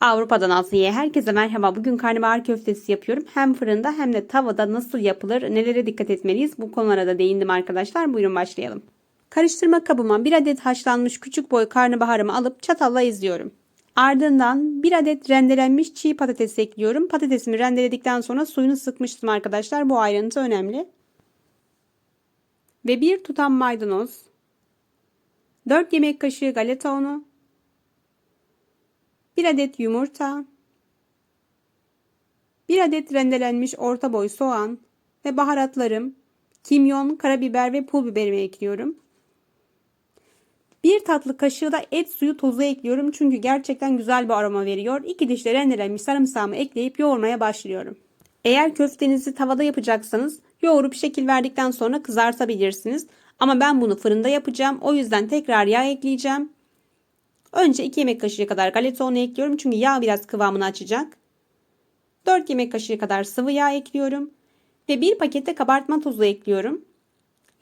Avrupa'dan Asya'ya herkese merhaba. Bugün karnabahar köftesi yapıyorum. Hem fırında hem de tavada nasıl yapılır, nelere dikkat etmeliyiz bu konulara da değindim arkadaşlar. Buyurun başlayalım. Karıştırma kabıma bir adet haşlanmış küçük boy karnabaharımı alıp çatalla eziyorum. Ardından bir adet rendelenmiş çiğ patates ekliyorum. Patatesimi rendeledikten sonra suyunu sıkmıştım arkadaşlar. Bu ayrıntı önemli. Ve bir tutam maydanoz, 4 yemek kaşığı galeta unu, 1 adet yumurta, 1 adet rendelenmiş orta boy soğan ve baharatlarım, kimyon, karabiber ve pul biberimi ekliyorum. 1 tatlı kaşığı da et suyu tozu ekliyorum çünkü gerçekten güzel bir aroma veriyor. 2 diş de rendelenmiş sarımsağımı ekleyip yoğurmaya başlıyorum. Eğer köftenizi tavada yapacaksanız yoğurup şekil verdikten sonra kızartabilirsiniz. Ama ben bunu fırında yapacağım. O yüzden tekrar yağ ekleyeceğim. Önce 2 yemek kaşığı kadar galeta unu ekliyorum çünkü yağ biraz kıvamını açacak. 4 yemek kaşığı kadar sıvı yağ ekliyorum. Ve 1 pakette kabartma tozu ekliyorum.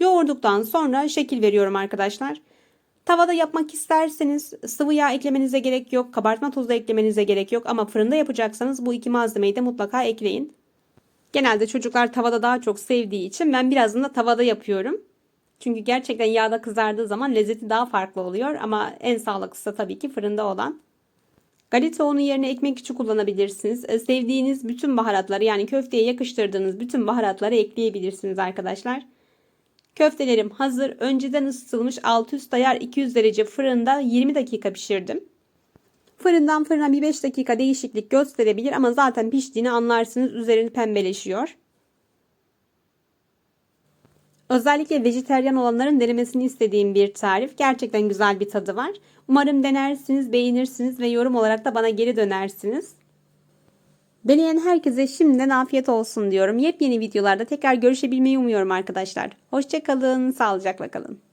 Yoğurduktan sonra şekil veriyorum arkadaşlar. Tavada yapmak isterseniz sıvı yağ eklemenize gerek yok. Kabartma tozu eklemenize gerek yok. Ama fırında yapacaksanız bu iki malzemeyi de mutlaka ekleyin. Genelde çocuklar tavada daha çok sevdiği için ben birazını da tavada yapıyorum. Çünkü gerçekten yağda kızardığı zaman lezzeti daha farklı oluyor ama en sağlıklısı tabii ki fırında olan. Galeta unu yerine ekmek küçük kullanabilirsiniz. E, Sevdiğiniz bütün baharatları yani köfteye yakıştırdığınız bütün baharatları ekleyebilirsiniz arkadaşlar. Köftelerim hazır. Önceden ısıtılmış alt üst ayar 200 derece fırında 20 dakika pişirdim. Fırından fırına bir 5 dakika değişiklik gösterebilir ama zaten piştiğini anlarsınız. Üzeri pembeleşiyor. Özellikle vejeteryan olanların denemesini istediğim bir tarif. Gerçekten güzel bir tadı var. Umarım denersiniz, beğenirsiniz ve yorum olarak da bana geri dönersiniz. Deneyen herkese şimdiden afiyet olsun diyorum. Yepyeni videolarda tekrar görüşebilmeyi umuyorum arkadaşlar. Hoşçakalın, sağlıcakla kalın.